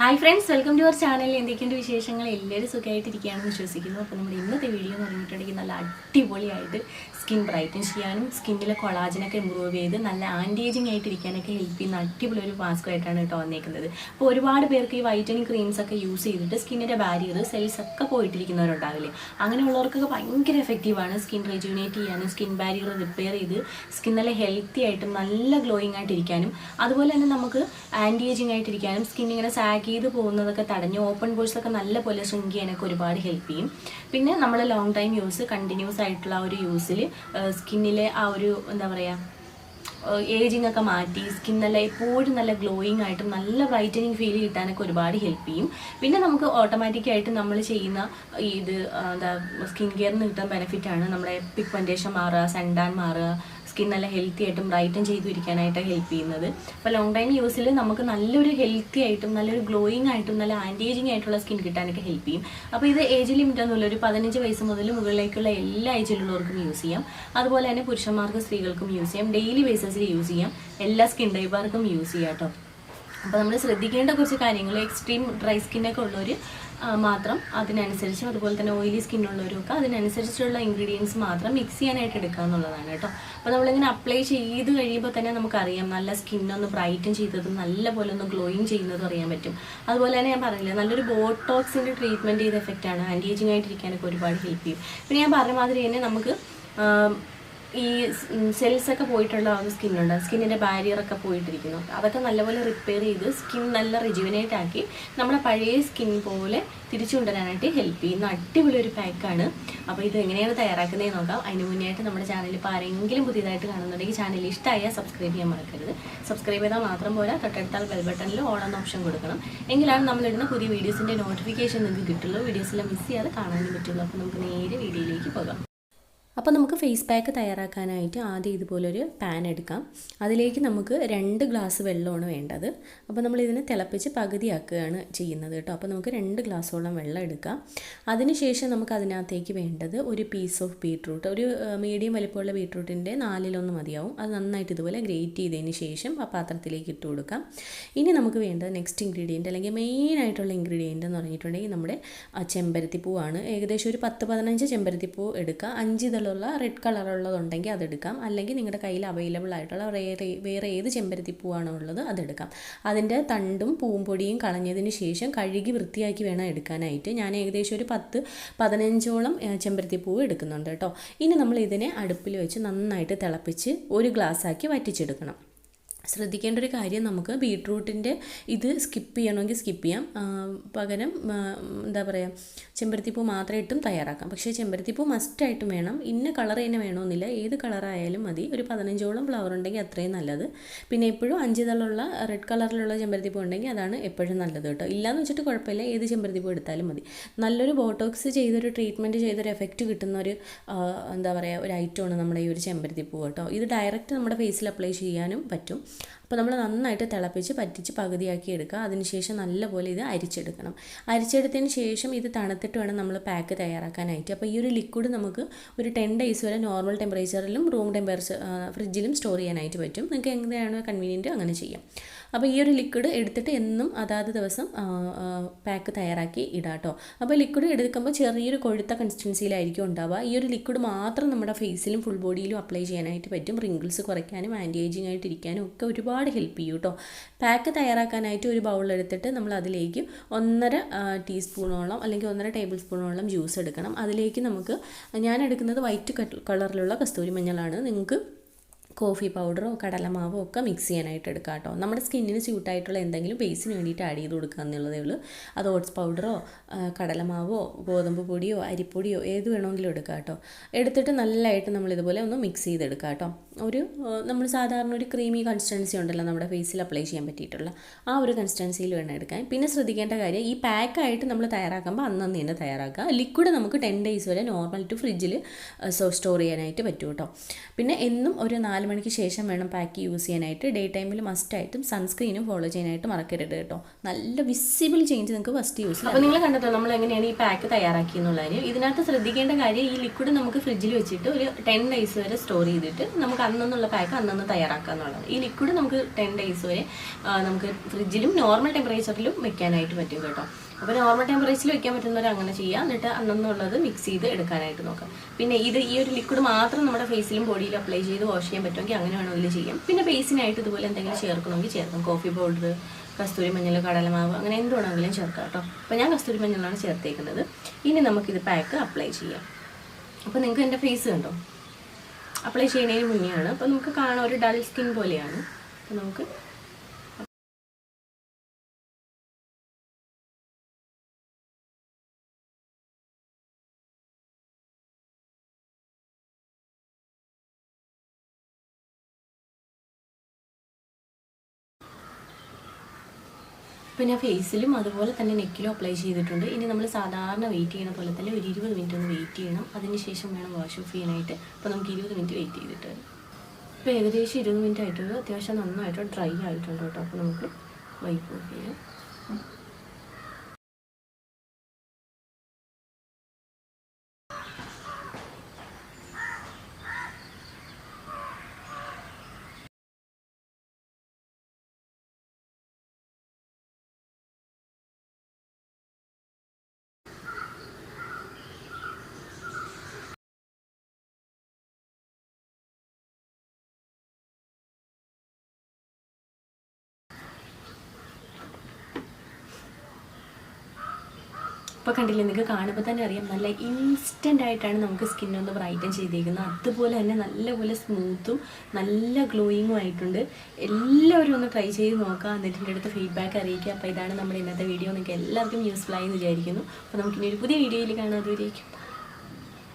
Hi friends welcome to our channel എന്തൊക്കെയുണ്ട് വിശേഷങ്ങൾ? എല്ലാവരും സുഖമായിട്ടിരിക്കുകയാണെന്ന് വിശ്വസിക്കുന്നു. അപ്പോൾ നമ്മുടെ ഇന്നത്തെ വീഡിയോ എന്ന് പറഞ്ഞിട്ടുണ്ടെങ്കിൽ നല്ല അടിപൊളിയായിട്ട് സ്കിൻ ബ്രൈറ്റൻ ചെയ്യാനും സ്കിന്നിലെ കൊളാജനൊക്കെ ഇമ്പ്രൂവ് ചെയ്ത് നല്ല ആന്റി ഏജിങ് ആയിട്ട് ഇരിക്കാനൊക്കെ ഹെൽപ്പ് ചെയ്യുന്ന അടിപൊളി ഒരു മാസ്ക് ആയിട്ടാണ് കേട്ടോ വന്നേക്കുന്നത്. അപ്പോൾ ഒരുപാട് പേർക്ക് ഈ വൈറ്റനിങ് ക്രീംസ് ഒക്കെ യൂസ് ചെയ്തിട്ട് സ്കിന്നിന്റെ ബാരിയർ സെൽസ് ഒക്കെ പോയിട്ടിരിക്കുന്നവരുണ്ടാവില്ലേ? അങ്ങനെയുള്ളവർക്കൊക്കെ ഭയങ്കര എഫക്റ്റീവാണ് സ്കിൻ റെജ്യൂണേറ്റ് ചെയ്യാനും സ്കിൻ ബാരിയർ റിപ്പയർ ചെയ്ത് സ്കിൻ നല്ല ഹെൽത്തി ആയിട്ടും നല്ല ഗ്ലോയിങ് ആയിട്ടിരിക്കാനും അതുപോലെ തന്നെ നമുക്ക് ആന്റി ഏജിങ് ആയിട്ടിരിക്കാനും സ്കിൻ ഇങ്ങനെ സാഗ് ചെയ്ത് പോകുന്നതൊക്കെ തടഞ്ഞ് ഓപ്പൺ പോഴ്സൊക്കെ നല്ല പോലെ ഷ്രിങ്ക് ചെയ്യാനൊക്കെ ഒരുപാട് ഹെൽപ്പ് ചെയ്യും. പിന്നെ നമ്മൾ ലോങ് ടൈം യൂസ് കണ്ടിന്യൂസ് ആയിട്ടുള്ള ഒരു യൂസിൽ സ്കിന്നിലെ ആ ഒരു എന്താ പറയുക ഏജിങ് ഒക്കെ മാറ്റി സ്കിൻ നല്ല എപ്പോഴും നല്ല ഗ്ലോയിങ് ആയിട്ട് നല്ല ബ്രൈറ്റനിങ് ഫീൽ കിട്ടാനൊക്കെ ഒരുപാട് ഹെൽപ്പ് ചെയ്യും. പിന്നെ നമുക്ക് ഓട്ടോമാറ്റിക്കായിട്ട് നമ്മൾ ചെയ്യുന്ന ഇത് എന്താ സ്കിൻ കെയറിന് കിട്ടുന്ന ബെനിഫിറ്റ് ആണ് നമ്മുടെ പിഗ്മെന്റേഷൻ മാറുക സെൻഡാൻ മാറുക സ്കിൻ നല്ല ഹെൽത്തി ആയിട്ടും ബ്രൈറ്റൻ ചെയ്തു ഇരിക്കാനായിട്ട് ഹെൽപ്പ് ചെയ്യുന്നത്. അപ്പോൾ ലോങ് ടൈം യൂസിൽ നമുക്ക് നല്ലൊരു ഹെൽത്തി ആയിട്ടും നല്ലൊരു ഗ്ലോയിങ് ആയിട്ടും നല്ല ആന്റേജിങ് ആയിട്ടുള്ള സ്കിൻ കിട്ടാനൊക്കെ ഹെൽപ്പ് ചെയ്യും. അപ്പോൾ ഇത് ഏജ് ലിമിറ്റ് ഒന്നുമില്ല. ഒരു പതിനഞ്ച് വയസ്സ് മുതൽ മുകളിലേക്കുള്ള എല്ലാ ഏജിലുള്ളവർക്കും യൂസ് ചെയ്യാം. അതുപോലെ തന്നെ പുരുഷന്മാർക്കും സ്ത്രീകൾക്കും യൂസ് ചെയ്യാം. ഡെയിലി ബേസിസിൽ യൂസ് ചെയ്യാം. എല്ലാ സ്കിൻ ടൈപ്പാർക്കും യൂസ് ചെയ്യാം കേട്ടോ അപ്പോൾ നമ്മൾ ശ്രദ്ധിക്കേണ്ട കുറച്ച് കാര്യങ്ങൾ എക്സ്ട്രീം ഡ്രൈ സ്കിന്നൊക്കെ ഉള്ളവർ മാത്രം. അതിനനുസരിച്ച് അതുപോലെ തന്നെ ഓയിലി സ്കിന്നുള്ളവരൊക്കെ അതിനനുസരിച്ചുള്ള ഇൻഗ്രീഡിയൻസ് മാത്രം മിക്സ് ചെയ്യാനായിട്ട് എടുക്കുക എന്നുള്ളതാണ് കേട്ടോ. അപ്പോൾ നമ്മളിങ്ങനെ അപ്ലൈ ചെയ്ത് കഴിയുമ്പോൾ തന്നെ നമുക്കറിയാം നല്ല സ്കിന്നൊന്ന് ബ്രൈറ്റൻ ചെയ്തതും നല്ലപോലെ ഒന്ന് ഗ്ലോയിങ് ചെയ്യുന്നതും അറിയാൻ പറ്റും. അതുപോലെ തന്നെ ഞാൻ പറഞ്ഞില്ല നല്ലൊരു ബോട്ടോക്സിന്റെ ട്രീറ്റ്മെന്റ് ചെയ്ത എഫക്റ്റാണ് ആന്റി ഏജിങ് ആയിട്ടിരിക്കാനൊക്കെ ഒരുപാട് ഹെൽപ്പ് ചെയ്യും. പിന്നെ ഞാൻ പറഞ്ഞ മാതിരി തന്നെ നമുക്ക് ഈ സെൽസ് ഒക്കെ പോയിട്ടുള്ള സ്കിന്നുണ്ട്. സ്കിന്നിന്റെ ബാരിയറൊക്കെ പോയിട്ടിരിക്കുന്നു. അതൊക്കെ നല്ലപോലെ റിപ്പയർ ചെയ്ത് സ്കിൻ നല്ല റിജുവിനേറ്റ് ആക്കി നമ്മുടെ പഴയ സ്കിൻ പോലെ തിരിച്ചു കൊണ്ടുവരാനായിട്ട് ഹെൽപ്പ് ചെയ്യുന്ന. അടിപൊളി ഒരു പാക്കാണ് അപ്പോൾ ഇത് എങ്ങനെയാണ് തയ്യാറാക്കുന്നതെന്ന് നോക്കാം. അതിന് മുന്നേ നമ്മുടെ ചാനൽ ഇപ്പോൾ ആരെങ്കിലും പുതിയതായിട്ട് കാണുന്നുണ്ടെങ്കിൽ ചാനൽ ഇഷ്ടമായാൽ സബ്സ്ക്രൈബ് ചെയ്യാൻ മറക്കരുത്. സബ്സ്ക്രൈബ് ചെയ്താൽ മാത്രം പോരാ. തൊട്ടടുത്താൽ ബെൽ ഓൺ എന്ന ഓപ്ഷൻ കൊടുക്കണം. എങ്കിലാണ് നമ്മളിടുന്ന പുതിയ വീഡിയോസിന്റെ നോട്ടിഫിക്കേഷൻ നിങ്ങൾക്ക് കിട്ടുള്ളൂ. വീഡിയോസെല്ലാം മിസ് ചെയ്യാതെ കാണാനും പറ്റുള്ളൂ. അപ്പോൾ നമുക്ക് നേരെ വീഡിയോയിലേക്ക് പോകാം. അപ്പോൾ നമുക്ക് ഫേസ് പാക്ക് തയ്യാറാക്കാനായിട്ട് ആദ്യം ഇതുപോലൊരു പാൻ എടുക്കാം. അതിലേക്ക് നമുക്ക് രണ്ട് ഗ്ലാസ് വെള്ളമാണ് വേണ്ടത്. അപ്പോൾ നമ്മൾ ഇതിനെ തിളപ്പിച്ച് പകുതിയാക്കുകയാണ് ചെയ്യുന്നത് കേട്ടോ. അപ്പോൾ നമുക്ക് രണ്ട് ഗ്ലാസ്സോളം വെള്ളം എടുക്കാം. അതിനുശേഷം നമുക്ക് അതിനകത്തേക്ക് വേണ്ടത് ഒരു പീസ് ഓഫ് ബീട്രൂട്ട് ഒരു മീഡിയം വലിപ്പമുള്ള ബീട്രൂട്ടിന്റെ നാലിലൊന്ന് മതിയാവും. അത് നന്നായിട്ട് ഇതുപോലെ ഗ്രേറ്റ് ചെയ്തതിന് ശേഷം ആ പാത്രത്തിലേക്ക് ഇട്ട് കൊടുക്കാം. ഇനി നമുക്ക് വേണ്ടത് നെക്സ്റ്റ് ഇൻഗ്രീഡിയന്റ് അല്ലെങ്കിൽ മെയിൻ ആയിട്ടുള്ള ഇൻഗ്രീഡിയന്റ് എന്ന് പറഞ്ഞിട്ടുണ്ടെങ്കിൽ നമ്മുടെ ചെമ്പരത്തിപ്പൂവാണ്. ഏകദേശം ഒരു പത്ത് പതിനഞ്ച് ചെമ്പരത്തിപ്പൂ എടുക്കുക അഞ്ച് ഇതളുള്ള റെഡ് കളറുള്ളതുണ്ടെങ്കിൽ അതെടുക്കാം. അല്ലെങ്കിൽ നിങ്ങളുടെ കയ്യിൽ അവൈലബിൾ ആയിട്ടുള്ള വേറെ വേറെ ഏത് ചെമ്പരത്തി പൂവാണോ ഉള്ളത് അതെടുക്കാം. അതിന്റെ തണ്ടും പൂമ്പൊടിയും കളഞ്ഞതിന് ശേഷം കഴുകി വൃത്തിയാക്കി വേണം എടുക്കാനായിട്ട്. ഞാൻ ഏകദേശം ഒരു പത്ത് പതിനഞ്ചോളം ചെമ്പരത്തി പൂവ് എടുക്കുന്നുണ്ട് കേട്ടോ. ഇനി നമ്മൾ ഇതിനെ അടുപ്പിൽ വെച്ച് നന്നായിട്ട് തിളപ്പിച്ച് ഒരു ഗ്ലാസ്സാക്കി വറ്റിച്ചെടുക്കണം. ശ്രദ്ധിക്കേണ്ട ഒരു കാര്യം നമുക്ക് ബീട്രൂട്ടിന്റെ ഇത് സ്കിപ്പ് ചെയ്യണമെങ്കിൽ സ്കിപ്പ് ചെയ്യാം. പകരം എന്താ പറയുക ചെമ്പരത്തിപ്പൂ മാത്രം ഇട്ടും തയ്യാറാക്കാം. പക്ഷേ ചെമ്പരത്തിപ്പൂ മസ്റ്റായിട്ടും വേണം. ഇന്ന കളർ തന്നെ വേണമെന്നില്ല. ഏത് കളറായാലും മതി. ഒരു പതിനഞ്ചോളം ഫ്ലവർ ഉണ്ടെങ്കിൽ അത്രയും നല്ലത്. പിന്നെ എപ്പോഴും അഞ്ച് തളുള്ള റെഡ് കളറിലുള്ള ചെമ്പരത്തിപ്പൂ ഉണ്ടെങ്കിൽ അതാണ് എപ്പോഴും നല്ലത് കേട്ടോ. ഇല്ലയെന്ന് വെച്ചിട്ട് കുഴപ്പമില്ല. ഏത് ചെമ്പരത്തിപ്പൂ എടുത്താലും മതി. നല്ലൊരു ബോട്ടോക്സ് ചെയ്തൊരു ട്രീറ്റ്മെന്റ് ചെയ്തൊരു എഫക്റ്റ് കിട്ടുന്ന ഒരു എന്താ പറയുക ഒരു ഐറ്റമാണ് നമ്മുടെ ഈ ഒരു ചെമ്പരത്തിപ്പൂ കേട്ടോ. ഇത് ഡയറക്റ്റ് നമ്മുടെ ഫേസിൽ അപ്ലൈ ചെയ്യാനും പറ്റും. അപ്പോൾ നമ്മൾ നന്നായിട്ട് തിളപ്പിച്ച് പറ്റിച്ച് പകുതിയാക്കി എടുക്കുക. അതിനുശേഷം നല്ലപോലെ ഇത് അരിച്ചെടുക്കണം. അരിച്ചെടുത്തതിന് ശേഷം ഇത് തണുത്തിട്ട് വേണം നമ്മൾ പാക്ക് തയ്യാറാക്കാനായിട്ട്. അപ്പോൾ ഈ ഒരു ലിക്വിഡ് നമുക്ക് ഒരു ടെൻ ഡേയ്സ് വരെ നോർമൽ ടെമ്പറേച്ചറിലും റൂം ടെമ്പറേച്ചർ ഫ്രിഡ്ജിലും സ്റ്റോർ ചെയ്യാനായിട്ട് പറ്റും. നിങ്ങൾക്ക് എങ്ങനെയാണോ കൺവീനിയന്റ് അങ്ങനെ ചെയ്യാം. അപ്പോൾ ഈ ഒരു ലിക്വിഡ് എടുത്തിട്ട് എന്നും അതാത് ദിവസം പാക്ക് തയ്യാറാക്കി ഇടാട്ടോ അപ്പോൾ ലിക്വിഡ് എടുക്കുമ്പോൾ ചെറിയൊരു കൊഴുത്ത കൺസിസ്റ്റൻസിയിലായിരിക്കും ഉണ്ടാവുക. ഈ ഒരു ലിക്വിഡ് മാത്രം നമ്മുടെ ഫേസിലും ഫുൾ ബോഡിയിലും അപ്ലൈ ചെയ്യാനായിട്ട് പറ്റും. റിങ്കിൾസ് കുറയ്ക്കാനും ആന്റി ഏജിങ് ആയിട്ട് ഇരിക്കാനും ഒക്കെ ഒരുപാട് ഹെൽപ്പ് ചെയ്യും കേട്ടോ പാക്ക് തയ്യാറാക്കാനായിട്ട് ഒരു ബൗൾ എടുത്തിട്ട് നമ്മൾ അതിലേക്ക് ഒന്നര ടീസ്പൂണോളം അല്ലെങ്കിൽ ഒന്നര ടേബിൾ സ്പൂണോളം ജ്യൂസ് എടുക്കണം. അതിലേക്ക് നമുക്ക് ഞാൻ എടുക്കുന്നത് വൈറ്റ് കളറിലുള്ള കസ്തൂരി മഞ്ഞളാണ്. നിങ്ങൾക്ക് കോഫി പൗഡറോ കടലമാവോ ഒക്കെ മിക്സ് ചെയ്യാനായിട്ട് എടുക്കുക കേട്ടോ നമ്മുടെ സ്കിന്നിന് സ്യൂട്ടായിട്ടുള്ള എന്തെങ്കിലും ബേസിന് വേണ്ടിയിട്ട് ആഡ് ചെയ്ത് കൊടുക്കുക എന്നുള്ളതേ ഉള്ളൂ. അത് ഓട്സ് പൗഡറോ കടലമാവോ ഗോതമ്പ് പൊടിയോ അരിപ്പൊടിയോ ഏത് വേണമെങ്കിലും എടുക്കുക കേട്ടോ എടുത്തിട്ട് നല്ലതായിട്ട് നമ്മളിതുപോലെ ഒന്ന് മിക്സ് ചെയ്തെടുക്കുക കേട്ടോ ഒരു നമ്മൾ സാധാരണ ഒരു ക്രീമി കൺസിസ്റ്റൻസി ഉണ്ടല്ലോ നമ്മുടെ ഫേസിൽ അപ്ലൈ ചെയ്യാൻ പറ്റിയിട്ടുള്ള. ആ ഒരു കൺസിസ്റ്റൻസിയിൽ വേണം എടുക്കാൻ. പിന്നെ ശ്രദ്ധിക്കേണ്ട കാര്യം ഈ പാക്കായിട്ട് നമ്മൾ തയ്യാറാക്കുമ്പോൾ അന്നന്ന് തന്നെ തയ്യാറാക്കുക. ലിക്വിഡ് നമുക്ക് ടെൻ ഡേയ്സ് വരെ നോർമൽ ടു ഫ്രിഡ്ജിൽ സ്റ്റോർ ചെയ്യാനായിട്ട് പറ്റും കേട്ടോ. പിന്നെ എന്നും ഒരു നാല് മണിക്ക് ശേഷം വേണം പാക്ക് യൂസ് ചെയ്യാനായിട്ട്. ഡേ ടൈമിൽ മസ്റ്റായിട്ടും സൺസ്ക്രീനും ഫോളോ ചെയ്യാനായിട്ട് മറക്കരുത് കേട്ടോ. നല്ല വിസിബിൾ ചേഞ്ച് നിങ്ങൾക്ക് ഫസ്റ്റ് യൂസ് അപ്പോൾ നിങ്ങൾ കണ്ടോ നമ്മൾ എങ്ങനെയാണ് ഈ പാക്ക് തയ്യാറാക്കി എന്നുള്ളതിന് ഇതിനകത്ത് ശ്രദ്ധിക്കേണ്ട കാര്യം ഈ ലിക്വിഡ് നമുക്ക് ഫ്രിഡ്ജിൽ വെച്ചിട്ട് ഒരു ടെൻ ഡേയ്സ് വരെ സ്റ്റോർ ചെയ്തിട്ട് നമുക്ക് അന്നെന്നുള്ള പാക്ക് അന്നന്ന് തയ്യാറാക്കുക എന്നുള്ളതാണ്. ഈ ലിക്വിഡ് നമുക്ക് ടെൻ ഡേയ്സ് വരെ നമുക്ക് ഫ്രിഡ്ജിലും നോർമൽ ടെമ്പറേച്ചറിലും വെക്കാനായിട്ട് പറ്റും കേട്ടോ. അപ്പോൾ നോർമൽ ടെമ്പറേച്ചറിൽ വെക്കാൻ പറ്റുന്നവർ അങ്ങനെ ചെയ്യുക. എന്നിട്ട് അന്നെന്നുള്ളത് മിക്സ് ചെയ്ത് എടുക്കാനായിട്ട് നോക്കാം പിന്നെ ഇത് ഈ ഒരു ലിക്വിഡ് മാത്രം നമ്മുടെ ഫേസിലും ബോഡിയിലും അപ്ലൈ ചെയ്ത് വാഷ് ചെയ്യാൻ പറ്റുമെങ്കിൽ അങ്ങനെ വേണമെങ്കിൽ ചെയ്യാം പിന്നെ ബേസിനായിട്ട് ഇതുപോലെ എന്തെങ്കിലും ചേർക്കണമെങ്കിൽ ചേർക്കാം. കോഫി പൗഡർ കസ്തൂരി മഞ്ഞൾ കടലമാവ് അങ്ങനെ എന്ത് വേണമെങ്കിലും ചേർക്കാം കേട്ടോ. അപ്പോൾ ഞാൻ കസ്തൂരി മഞ്ഞളാണ് ചേർത്തേക്കുന്നത്. ഇനി നമുക്കിത് പാക്ക് അപ്ലൈ ചെയ്യാം. അപ്പോൾ നിങ്ങൾക്ക് എന്റെ ഫേസ് കണ്ടോ? അപ്ലൈ ചെയ്യുന്നതിന് മുന്നെയാണ്. അപ്പോൾ നമുക്ക് കാണാൻ ഒരു ഡൾ സ്കിൻ പോലെയാണ്. അപ്പോൾ നമുക്ക് ഇപ്പോൾ ഞാൻ ഫേസിലും അതുപോലെ തന്നെ നെക്കിലും അപ്ലൈ ചെയ്തിട്ടുണ്ട്. ഇനി നമ്മൾ സാധാരണ വെയിറ്റ് ചെയ്യുന്ന പോലെ തന്നെ ഒരു ഇരുപത് മിനിറ്റ് ഒന്ന് വെയിറ്റ് ചെയ്യണം. അതിന് ശേഷം വേണം വാഷ് ഓഫ് ചെയ്യാനായിട്ട്. അപ്പോൾ നമുക്ക് ഇരുപത് മിനിറ്റ് വെയിറ്റ് ചെയ്തിട്ട് വരും. ഇപ്പോൾ ഏകദേശം ഇരുപത് മിനിറ്റ് ആയിട്ടുള്ളൂ. അത്യാവശ്യം നന്നായിട്ട് ഡ്രൈ ആയിട്ടുണ്ട് കേട്ടോ. അപ്പോൾ നമുക്ക് വൈപ്പ് ഓഫ് ചെയ്യാം. ഇപ്പോൾ കണ്ടില്ലേ നിങ്ങൾക്ക് കാണുമ്പോൾ തന്നെ അറിയാം നല്ല ഇൻസ്റ്റന്റ് ആയിട്ടാണ് നമുക്ക് സ്കിന്നൊന്ന് ബ്രൈറ്റൻ ചെയ്തേക്കുന്നത്. അതുപോലെ തന്നെ നല്ലപോലെ സ്മൂത്തും നല്ല ഗ്ലോയിങ്ങും ആയിട്ടുണ്ട്. എല്ലാവരും ഒന്ന് ട്രൈ ചെയ്ത് നോക്കാം. എന്നിട്ട് എന്റെ അടുത്ത് ഫീഡ്ബാക്ക് അറിയിക്കുക അപ്പോൾ ഇതാണ് നമ്മുടെ ഇന്നത്തെ വീഡിയോ നിങ്ങൾക്ക് എല്ലാവർക്കും യൂസ്ഫുൾ ആയി വിചാരിക്കുന്നു. അപ്പോൾ നമുക്കിനി ഒരു പുതിയ വീഡിയോയിൽ കാണാം. അതുവരേക്കും.